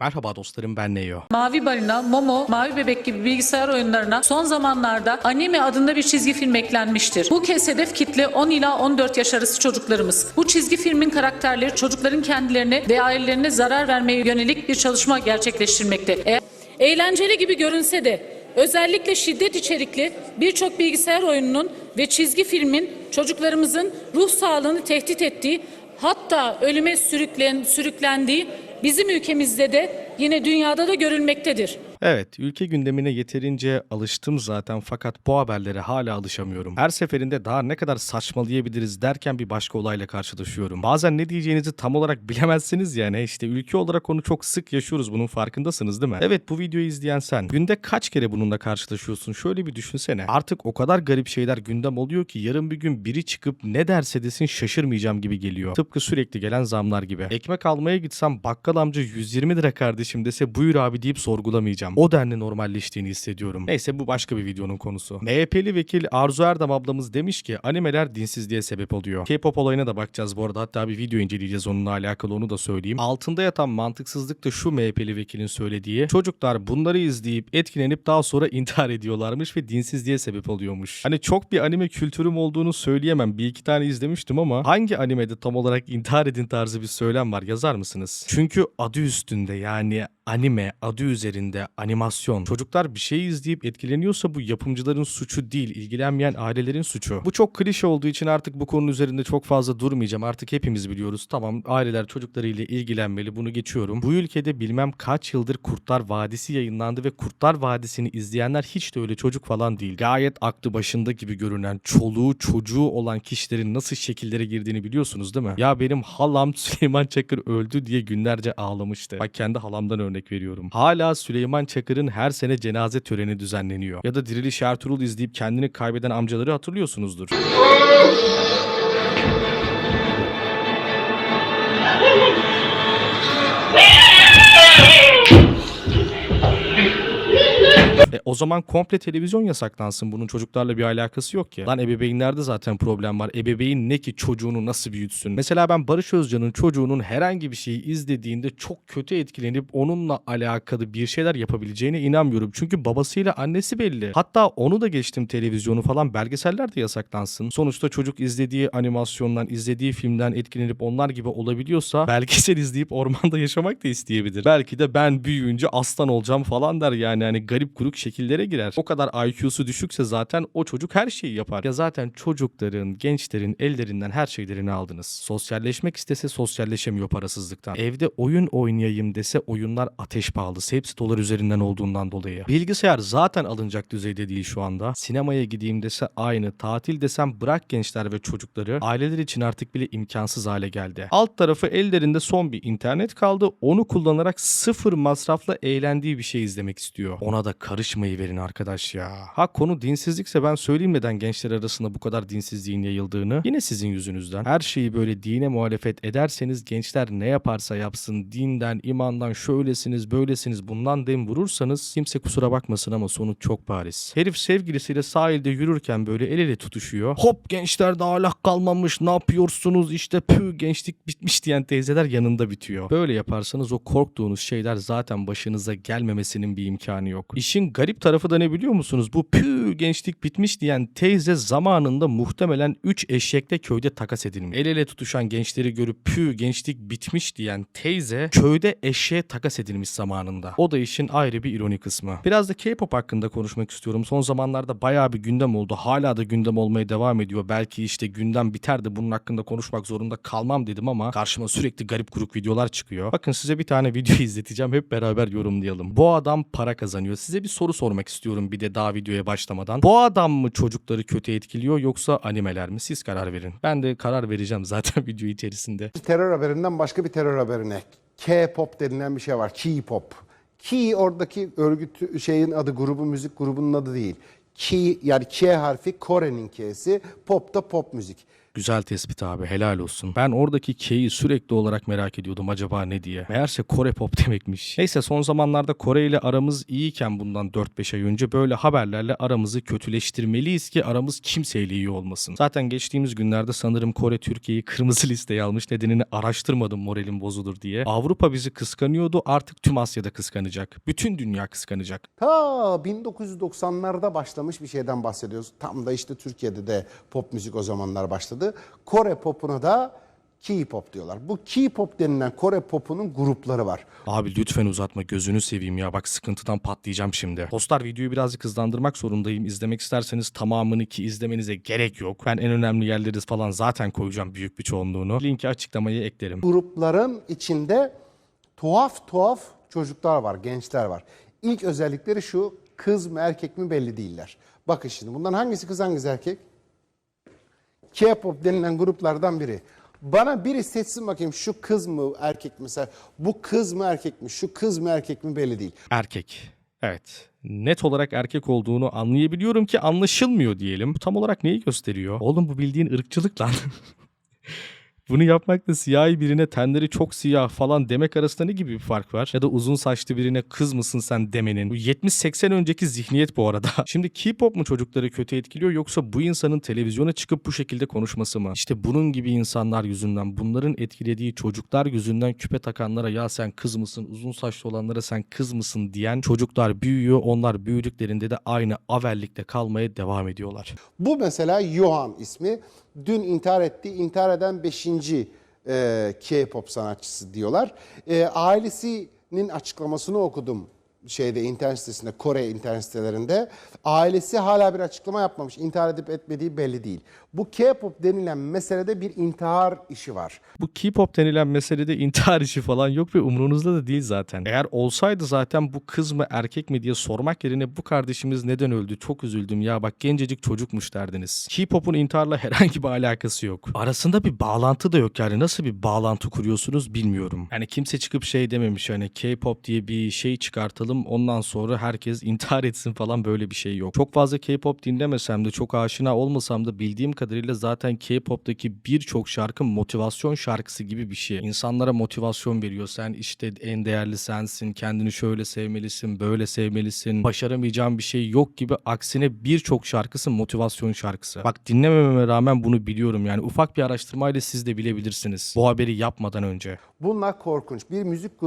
Merhaba dostlarım ben Neo. Mavi Balina, Momo, Mavi Bebek gibi bilgisayar oyunlarına son zamanlarda anime adında bir çizgi film eklenmiştir. Bu kez hedef kitle 10 ila 14 yaş arası çocuklarımız. Bu çizgi filmin karakterleri çocukların kendilerine ve ailelerine zarar vermeye yönelik bir çalışma gerçekleştirmekte. E- eğlenceli gibi görünse de özellikle şiddet içerikli birçok bilgisayar oyununun ve çizgi filmin çocuklarımızın ruh sağlığını tehdit ettiği hatta ölüme sürüklen, sürüklendiği bizim ülkemizde de yine dünyada da görülmektedir. Evet, ülke gündemine yeterince alıştım zaten fakat bu haberlere hala alışamıyorum. Her seferinde daha ne kadar saçmalayabiliriz derken bir başka olayla karşılaşıyorum. Bazen ne diyeceğinizi tam olarak bilemezsiniz yani. İşte ülke olarak onu çok sık yaşıyoruz bunun farkındasınız değil mi? Evet bu videoyu izleyen sen. Günde kaç kere bununla karşılaşıyorsun? Şöyle bir düşünsene. Artık o kadar garip şeyler gündem oluyor ki yarın bir gün biri çıkıp ne derse desin şaşırmayacağım gibi geliyor. Tıpkı sürekli gelen zamlar gibi. Ekmek almaya gitsem bakkal amca 120 lira kardeşim dese buyur abi deyip sorgulamayacağım. O denli normalleştiğini hissediyorum. Neyse bu başka bir videonun konusu. MHP'li vekil Arzu Erdem ablamız demiş ki animeler dinsizliğe sebep oluyor. K-pop olayına da bakacağız bu arada. Hatta bir video inceleyeceğiz onunla alakalı onu da söyleyeyim. Altında yatan mantıksızlık da şu MHP'li vekilin söylediği. Çocuklar bunları izleyip etkilenip daha sonra intihar ediyorlarmış ve dinsizliğe sebep oluyormuş. Hani çok bir anime kültürüm olduğunu söyleyemem. Bir iki tane izlemiştim ama hangi animede tam olarak intihar edin tarzı bir söylem var yazar mısınız? Çünkü adı üstünde yani Yeah. Anime adı üzerinde animasyon. Çocuklar bir şey izleyip etkileniyorsa bu yapımcıların suçu değil, ilgilenmeyen ailelerin suçu. Bu çok klişe olduğu için artık bu konunun üzerinde çok fazla durmayacağım. Artık hepimiz biliyoruz. Tamam aileler çocuklarıyla ilgilenmeli. Bunu geçiyorum. Bu ülkede bilmem kaç yıldır Kurtlar Vadisi yayınlandı ve Kurtlar Vadisi'ni izleyenler hiç de öyle çocuk falan değil. Gayet aklı başında gibi görünen, çoluğu çocuğu olan kişilerin nasıl şekillere girdiğini biliyorsunuz değil mi? Ya benim halam Süleyman Çakır öldü diye günlerce ağlamıştı. Bak kendi halamdan örnek veriyorum. Hala Süleyman Çakır'ın her sene cenaze töreni düzenleniyor. Ya da Diriliş Ertuğrul izleyip kendini kaybeden amcaları hatırlıyorsunuzdur. E, o zaman komple televizyon yasaklansın. Bunun çocuklarla bir alakası yok ki. Lan ebeveynlerde zaten problem var. Ebeveyn ne ki çocuğunu nasıl büyütsün? Mesela ben Barış Özcan'ın çocuğunun herhangi bir şeyi izlediğinde çok kötü etkilenip onunla alakalı bir şeyler yapabileceğine inanmıyorum. Çünkü babasıyla annesi belli. Hatta onu da geçtim televizyonu falan belgeseller de yasaklansın. Sonuçta çocuk izlediği animasyondan, izlediği filmden etkilenip onlar gibi olabiliyorsa belgesel izleyip ormanda yaşamak da isteyebilir. Belki de ben büyüyünce aslan olacağım falan der yani. Hani garip kuruk şekillere girer. O kadar IQ'su düşükse zaten o çocuk her şeyi yapar. Ya zaten çocukların, gençlerin ellerinden her şeylerini aldınız. Sosyalleşmek istese sosyalleşemiyor parasızlıktan. Evde oyun oynayayım dese oyunlar ateş pahalısı. Hepsi dolar üzerinden olduğundan dolayı. Bilgisayar zaten alınacak düzeyde değil şu anda. Sinemaya gideyim dese aynı. Tatil desem bırak gençler ve çocukları. Aileler için artık bile imkansız hale geldi. Alt tarafı ellerinde son bir internet kaldı. Onu kullanarak sıfır masrafla eğlendiği bir şey izlemek istiyor. Ona da karışmayı verin arkadaş ya. Ha konu dinsizlikse ben söyleyeyim neden gençler arasında bu kadar dinsizliğin yayıldığını. Yine sizin yüzünüzden. Her şeyi böyle dine muhalefet ederseniz gençler ne yaparsa yapsın dinden, imandan şöylesiniz, böylesiniz bundan dem vurursanız kimse kusura bakmasın ama sonuç çok bariz. Herif sevgilisiyle sahilde yürürken böyle el ele tutuşuyor. Hop gençler de ahlak kalmamış ne yapıyorsunuz işte pü gençlik bitmiş diyen teyzeler yanında bitiyor. Böyle yaparsanız o korktuğunuz şeyler zaten başınıza gelmemesinin bir imkanı yok. İşin garip tarafı da ne biliyor musunuz? Bu pü gençlik bitmiş diyen teyze zamanında muhtemelen 3 eşekle köyde takas edilmiş. El ele tutuşan gençleri görüp pü gençlik bitmiş diyen teyze köyde eşeğe takas edilmiş zamanında. O da işin ayrı bir ironi kısmı. Biraz da K-pop hakkında konuşmak istiyorum. Son zamanlarda bayağı bir gündem oldu. Hala da gündem olmaya devam ediyor. Belki işte gündem biter de bunun hakkında konuşmak zorunda kalmam dedim ama karşıma sürekli garip kuruk videolar çıkıyor. Bakın size bir tane video izleteceğim. Hep beraber yorumlayalım. Bu adam para kazanıyor. Size bir soru sormak istiyorum bir de daha videoya başlamadan. Bu adam mı çocukları kötü etkiliyor yoksa animeler mi? Siz karar verin. Ben de karar vereceğim zaten video içerisinde. Terör haberinden başka bir terör haberine. K-pop denilen bir şey var. K-pop. Ki oradaki örgüt şeyin adı grubu müzik grubunun adı değil. Ki yani K harfi Kore'nin K'si, pop da pop müzik. Güzel tespit abi helal olsun. Ben oradaki K'yi sürekli olarak merak ediyordum acaba ne diye. Meğerse Kore pop demekmiş. Neyse son zamanlarda Kore ile aramız iyiyken bundan 4-5 ay önce böyle haberlerle aramızı kötüleştirmeliyiz ki aramız kimseyle iyi olmasın. Zaten geçtiğimiz günlerde sanırım Kore Türkiye'yi kırmızı listeye almış nedenini araştırmadım moralim bozulur diye. Avrupa bizi kıskanıyordu artık tüm Asya'da kıskanacak. Bütün dünya kıskanacak. Ta 1990'larda başlamış bir şeyden bahsediyoruz. Tam da işte Türkiye'de de pop müzik o zamanlar başladı. Kore popuna da K-pop diyorlar. Bu K-pop denilen Kore popunun grupları var. Abi lütfen uzatma gözünü seveyim ya bak sıkıntıdan patlayacağım şimdi. Dostlar videoyu birazcık hızlandırmak zorundayım. İzlemek isterseniz tamamını ki izlemenize gerek yok. Ben en önemli yerleri falan zaten koyacağım büyük bir çoğunluğunu. Linki açıklamaya eklerim. Grupların içinde tuhaf tuhaf çocuklar var, gençler var. İlk özellikleri şu, kız mı erkek mi belli değiller. Bakın şimdi bundan hangisi kız hangisi erkek? K-pop denilen gruplardan biri. Bana biri seçsin bakayım şu kız mı erkek mi? Bu kız mı erkek mi? Şu kız mı erkek mi belli değil. Erkek. Evet. Net olarak erkek olduğunu anlayabiliyorum ki anlaşılmıyor diyelim. Bu tam olarak neyi gösteriyor? Oğlum bu bildiğin ırkçılık lan. Bunu yapmakla siyahi birine tenleri çok siyah falan demek arasında ne gibi bir fark var? Ya da uzun saçlı birine kız mısın sen demenin. Bu 70-80 önceki zihniyet bu arada. Şimdi K-pop mu çocukları kötü etkiliyor yoksa bu insanın televizyona çıkıp bu şekilde konuşması mı? İşte bunun gibi insanlar yüzünden bunların etkilediği çocuklar yüzünden küpe takanlara ya sen kız mısın uzun saçlı olanlara sen kız mısın diyen çocuklar büyüyor. Onlar büyüdüklerinde de aynı avellikte kalmaya devam ediyorlar. Bu mesela Johan ismi. Dün intihar etti. İntihar eden 5. e, K-pop sanatçısı diyorlar. E, ailesinin açıklamasını okudum şeyde internet sitesinde, Kore internet sitelerinde. Ailesi hala bir açıklama yapmamış. İntihar edip etmediği belli değil. Bu K-pop denilen meselede bir intihar işi var. Bu K-pop denilen meselede intihar işi falan yok ve umurunuzda da değil zaten. Eğer olsaydı zaten bu kız mı erkek mi diye sormak yerine bu kardeşimiz neden öldü çok üzüldüm ya bak gencecik çocukmuş derdiniz. K-pop'un intiharla herhangi bir alakası yok. Arasında bir bağlantı da yok yani nasıl bir bağlantı kuruyorsunuz bilmiyorum. Yani kimse çıkıp şey dememiş hani K-pop diye bir şey çıkartalım ondan sonra herkes intihar etsin falan böyle bir şey yok. Çok fazla K-pop dinlemesem de çok aşina olmasam da bildiğim kadarıyla zaten K-pop'taki birçok şarkı motivasyon şarkısı gibi bir şey. İnsanlara motivasyon veriyor. Sen işte en değerli sensin, kendini şöyle sevmelisin, böyle sevmelisin, başaramayacağın bir şey yok gibi. Aksine birçok şarkısı motivasyon şarkısı. Bak dinlemememe rağmen bunu biliyorum yani. Ufak bir araştırmayla siz de bilebilirsiniz. Bu haberi yapmadan önce. Bunlar korkunç. Bir müzik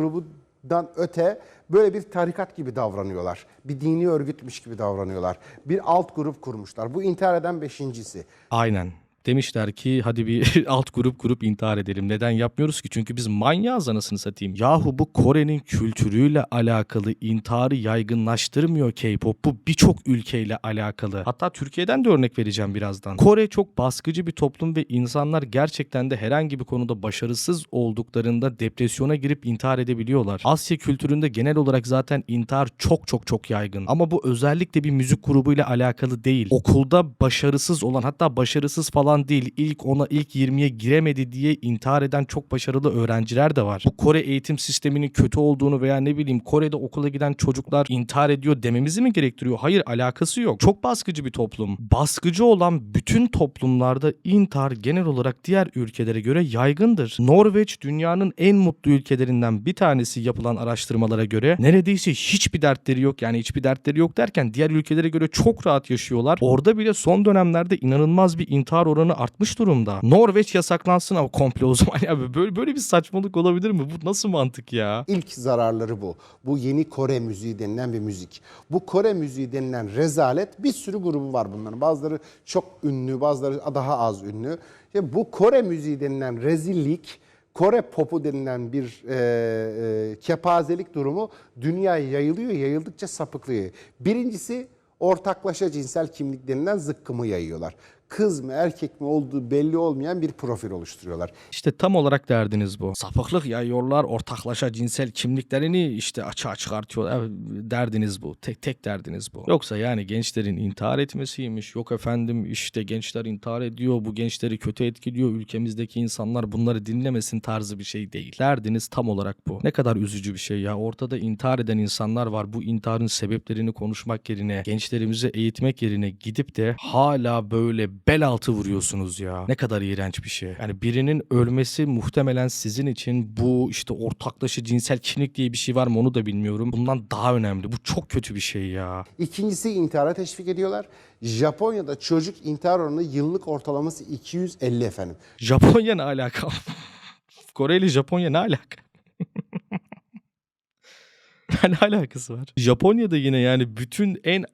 grubundan öte böyle bir tarikat gibi davranıyorlar. Bir dini örgütmüş gibi davranıyorlar. Bir alt grup kurmuşlar. Bu intihar eden beşincisi. Aynen. Demişler ki hadi bir alt grup kurup intihar edelim. Neden yapmıyoruz ki? Çünkü biz manyağız anasını satayım. Yahu bu Kore'nin kültürüyle alakalı intiharı yaygınlaştırmıyor K-pop. Bu birçok ülkeyle alakalı. Hatta Türkiye'den de örnek vereceğim birazdan. Kore çok baskıcı bir toplum ve insanlar gerçekten de herhangi bir konuda başarısız olduklarında depresyona girip intihar edebiliyorlar. Asya kültüründe genel olarak zaten intihar çok çok çok yaygın. Ama bu özellikle bir müzik grubuyla alakalı değil. Okulda başarısız olan hatta başarısız falan değil ilk ona ilk 20'ye giremedi diye intihar eden çok başarılı öğrenciler de var. Bu Kore eğitim sisteminin kötü olduğunu veya ne bileyim Kore'de okula giden çocuklar intihar ediyor dememizi mi gerektiriyor? Hayır alakası yok. Çok baskıcı bir toplum. Baskıcı olan bütün toplumlarda intihar genel olarak diğer ülkelere göre yaygındır. Norveç dünyanın en mutlu ülkelerinden bir tanesi yapılan araştırmalara göre neredeyse hiçbir dertleri yok. Yani hiçbir dertleri yok derken diğer ülkelere göre çok rahat yaşıyorlar. Orada bile son dönemlerde inanılmaz bir intihar oranı artmış durumda. Norveç yasaklansın ama komple o zaman ya böyle böyle bir saçmalık olabilir mi? Bu nasıl mantık ya? İlk zararları bu. Bu yeni Kore müziği denilen bir müzik. Bu Kore müziği denilen rezalet bir sürü grubu var bunların. Bazıları çok ünlü, bazıları daha az ünlü. İşte bu Kore müziği denilen rezillik, Kore popu denilen bir e, e, kepazelik durumu dünyaya yayılıyor, yayıldıkça sapıklıyor. Birincisi ortaklaşa cinsel kimlik denilen zıkkımı yayıyorlar. Kız mı erkek mi olduğu belli olmayan bir profil oluşturuyorlar. İşte tam olarak derdiniz bu. Sapıklık yayıyorlar, ortaklaşa cinsel kimliklerini işte açığa çıkartıyorlar. Derdiniz bu. Tek tek derdiniz bu. Yoksa yani gençlerin intihar etmesiymiş. Yok efendim işte gençler intihar ediyor. Bu gençleri kötü etkiliyor. Ülkemizdeki insanlar bunları dinlemesin tarzı bir şey değil. Derdiniz tam olarak bu. Ne kadar üzücü bir şey ya. Ortada intihar eden insanlar var. Bu intiharın sebeplerini konuşmak yerine, gençlerimizi eğitmek yerine gidip de hala böyle bel altı vuruyorsunuz ya. Ne kadar iğrenç bir şey. Yani birinin ölmesi muhtemelen sizin için bu işte ortaklaşa cinsel kimlik diye bir şey var mı onu da bilmiyorum. Bundan daha önemli. Bu çok kötü bir şey ya. İkincisi intihara teşvik ediyorlar. Japonya'da çocuk intihar oranı yıllık ortalaması 250 efendim. Japonya ne alaka? Kore ile Japonya ne alaka? ne alakası var? Japonya'da yine yani bütün en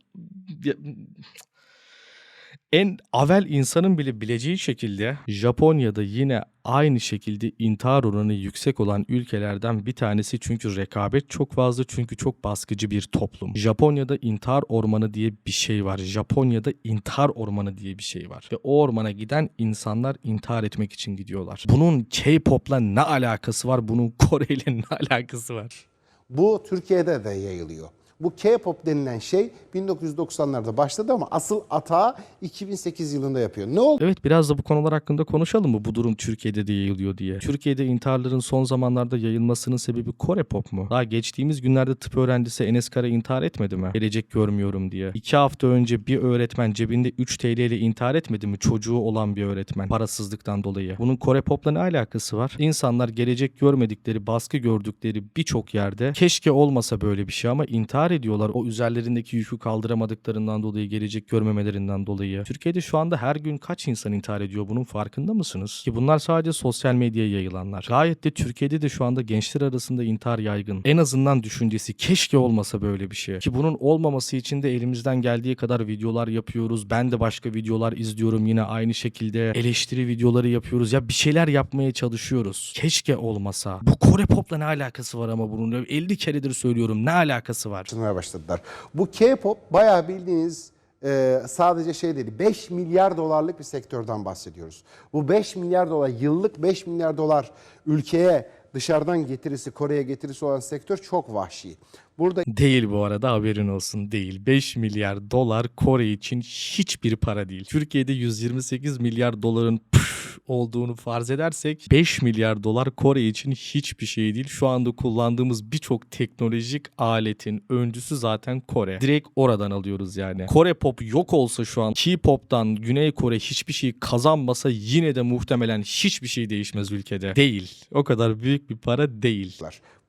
en avel insanın bile bileceği şekilde Japonya'da yine aynı şekilde intihar oranı yüksek olan ülkelerden bir tanesi çünkü rekabet çok fazla çünkü çok baskıcı bir toplum. Japonya'da intihar ormanı diye bir şey var. Japonya'da intihar ormanı diye bir şey var. Ve o ormana giden insanlar intihar etmek için gidiyorlar. Bunun K-pop'la ne alakası var? Bunun Kore ile ne alakası var? Bu Türkiye'de de yayılıyor. Bu K-pop denilen şey 1990'larda başladı ama asıl atağı 2008 yılında yapıyor. Ne oldu? Evet biraz da bu konular hakkında konuşalım mı? Bu durum Türkiye'de de yayılıyor diye. Türkiye'de intiharların son zamanlarda yayılmasının sebebi Kore pop mu? Daha geçtiğimiz günlerde tıp öğrencisi Enes Kara intihar etmedi mi? Gelecek görmüyorum diye. İki hafta önce bir öğretmen cebinde 3 TL ile intihar etmedi mi? Çocuğu olan bir öğretmen. Parasızlıktan dolayı. Bunun Kore popla ne alakası var? İnsanlar gelecek görmedikleri, baskı gördükleri birçok yerde keşke olmasa böyle bir şey ama intihar ediyorlar. O üzerlerindeki yükü kaldıramadıklarından dolayı, gelecek görmemelerinden dolayı. Türkiye'de şu anda her gün kaç insan intihar ediyor bunun farkında mısınız? Ki bunlar sadece sosyal medyaya yayılanlar. Gayet de Türkiye'de de şu anda gençler arasında intihar yaygın. En azından düşüncesi keşke olmasa böyle bir şey. Ki bunun olmaması için de elimizden geldiği kadar videolar yapıyoruz. Ben de başka videolar izliyorum yine aynı şekilde. Eleştiri videoları yapıyoruz. Ya bir şeyler yapmaya çalışıyoruz. Keşke olmasa. Bu Kore popla ne alakası var ama bunun? 50 keredir söylüyorum. Ne alakası var? Çalışmaya başladılar. Bu K-pop bayağı bildiğiniz e, sadece şey dedi 5 milyar dolarlık bir sektörden bahsediyoruz. Bu 5 milyar dolar yıllık 5 milyar dolar ülkeye dışarıdan getirisi Kore'ye getirisi olan sektör çok vahşi. Burada Değil bu arada haberin olsun değil. 5 milyar dolar Kore için hiçbir para değil. Türkiye'de 128 milyar doların püf olduğunu farz edersek 5 milyar dolar Kore için hiçbir şey değil. Şu anda kullandığımız birçok teknolojik aletin öncüsü zaten Kore. Direkt oradan alıyoruz yani. Kore pop yok olsa şu an K-pop'tan Güney Kore hiçbir şey kazanmasa yine de muhtemelen hiçbir şey değişmez ülkede. Değil. O kadar büyük bir para değil.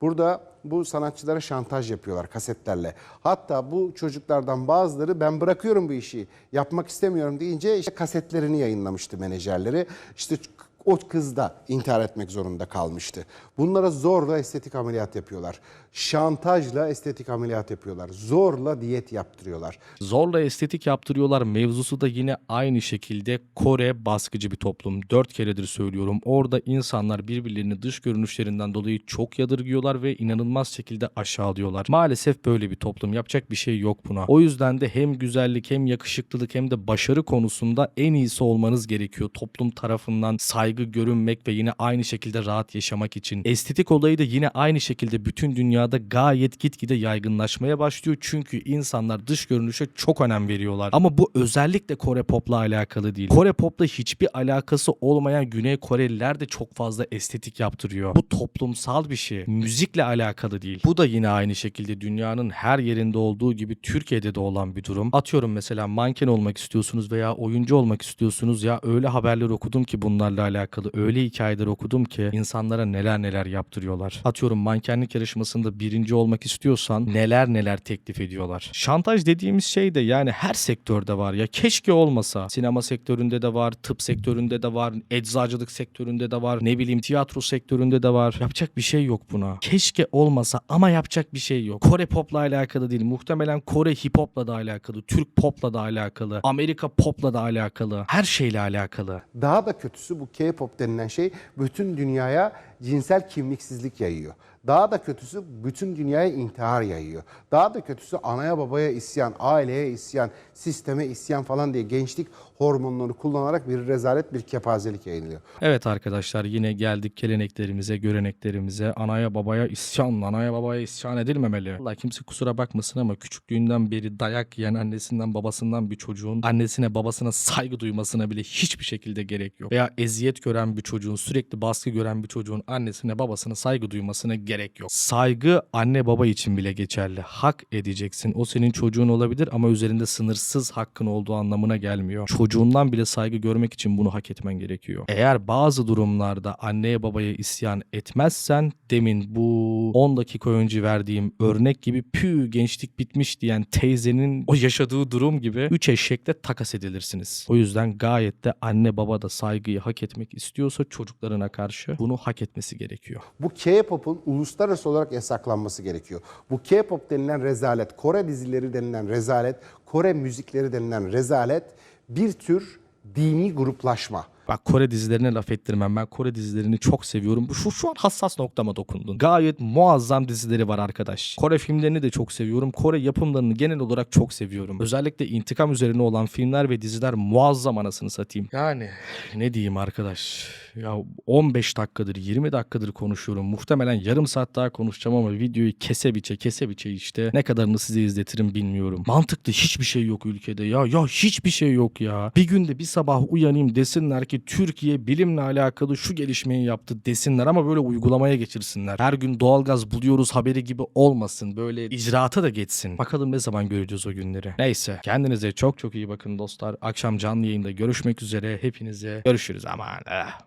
Burada bu sanatçılara şantaj yapıyorlar kasetlerle. Hatta bu çocuklardan bazıları ben bırakıyorum bu işi, yapmak istemiyorum deyince işte kasetlerini yayınlamıştı menajerleri. İşte o kız da intihar etmek zorunda kalmıştı. Bunlara zorla estetik ameliyat yapıyorlar. Şantajla estetik ameliyat yapıyorlar. Zorla diyet yaptırıyorlar. Zorla estetik yaptırıyorlar mevzusu da yine aynı şekilde Kore baskıcı bir toplum. Dört keredir söylüyorum. Orada insanlar birbirlerini dış görünüşlerinden dolayı çok yadırgıyorlar ve inanılmaz şekilde aşağılıyorlar. Maalesef böyle bir toplum. Yapacak bir şey yok buna. O yüzden de hem güzellik hem yakışıklılık hem de başarı konusunda en iyisi olmanız gerekiyor. Toplum tarafından saygı görünmek ve yine aynı şekilde rahat yaşamak için. Estetik olayı da yine aynı şekilde bütün dünyada gayet gitgide yaygınlaşmaya başlıyor. Çünkü insanlar dış görünüşe çok önem veriyorlar. Ama bu özellikle Kore popla alakalı değil. Kore popla hiçbir alakası olmayan Güney Koreliler de çok fazla estetik yaptırıyor. Bu toplumsal bir şey. Müzikle alakalı değil. Bu da yine aynı şekilde dünyanın her yerinde olduğu gibi Türkiye'de de olan bir durum. Atıyorum mesela manken olmak istiyorsunuz veya oyuncu olmak istiyorsunuz ya öyle haberler okudum ki bunlarla alakalı. Öyle hikayeler okudum ki insanlara neler neler yaptırıyorlar. Atıyorum mankenlik yarışmasında birinci olmak istiyorsan neler neler teklif ediyorlar. Şantaj dediğimiz şey de yani her sektörde var ya keşke olmasa. Sinema sektöründe de var, tıp sektöründe de var, eczacılık sektöründe de var, ne bileyim tiyatro sektöründe de var. Yapacak bir şey yok buna. Keşke olmasa ama yapacak bir şey yok. Kore popla alakalı değil. Muhtemelen Kore hip hopla da alakalı, Türk popla da alakalı, Amerika popla da alakalı. Her şeyle alakalı. Daha da kötüsü bu K-pop denilen şey bütün dünyaya cinsel kimliksizlik yayıyor. Daha da kötüsü bütün dünyaya intihar yayıyor. Daha da kötüsü anaya babaya isyan, aileye isyan, sisteme isyan falan diye gençlik hormonları kullanarak bir rezalet, bir kepazelik yayılıyor. Evet arkadaşlar yine geldik geleneklerimize, göreneklerimize. Anaya babaya isyan, anaya babaya isyan edilmemeli. Allah kimse kusura bakmasın ama küçüklüğünden beri dayak yiyen annesinden babasından bir çocuğun annesine babasına saygı duymasına bile hiçbir şekilde gerek yok. Veya eziyet gören bir çocuğun, sürekli baskı gören bir çocuğun annesine babasına saygı duymasına gerek yok. Saygı anne baba için bile geçerli. Hak edeceksin. O senin çocuğun olabilir ama üzerinde sınırsız hakkın olduğu anlamına gelmiyor. Çocuğundan bile saygı görmek için bunu hak etmen gerekiyor. Eğer bazı durumlarda anneye babaya isyan etmezsen demin bu 10 dakika önce verdiğim örnek gibi pü gençlik bitmiş diyen teyzenin o yaşadığı durum gibi 3 eşekle takas edilirsiniz. O yüzden gayet de anne baba da saygıyı hak etmek istiyorsa çocuklarına karşı bunu hak etmesi gerekiyor. Bu K-pop'un uluslararası olarak yasaklanması gerekiyor. Bu K-pop denilen rezalet, Kore dizileri denilen rezalet, Kore müzikleri denilen rezalet bir tür dini gruplaşma. Bak Kore dizilerine laf ettirmem. Ben Kore dizilerini çok seviyorum. Şu, şu an hassas noktama dokundun. Gayet muazzam dizileri var arkadaş. Kore filmlerini de çok seviyorum. Kore yapımlarını genel olarak çok seviyorum. Özellikle intikam üzerine olan filmler ve diziler muazzam anasını satayım. Yani ne diyeyim arkadaş. Ya 15 dakikadır 20 dakikadır konuşuyorum. Muhtemelen yarım saat daha konuşacağım ama videoyu kese biçe kese biçe işte ne kadarını size izletirim bilmiyorum. Mantıklı hiçbir şey yok ülkede ya. Ya hiçbir şey yok ya. Bir günde bir sabah uyanayım desinler ki Türkiye bilimle alakalı şu gelişmeyi yaptı desinler ama böyle uygulamaya geçirsinler. Her gün doğalgaz buluyoruz haberi gibi olmasın. Böyle icraata da geçsin. Bakalım ne zaman göreceğiz o günleri. Neyse kendinize çok çok iyi bakın dostlar. Akşam canlı yayında görüşmek üzere. Hepinize görüşürüz aman. eh.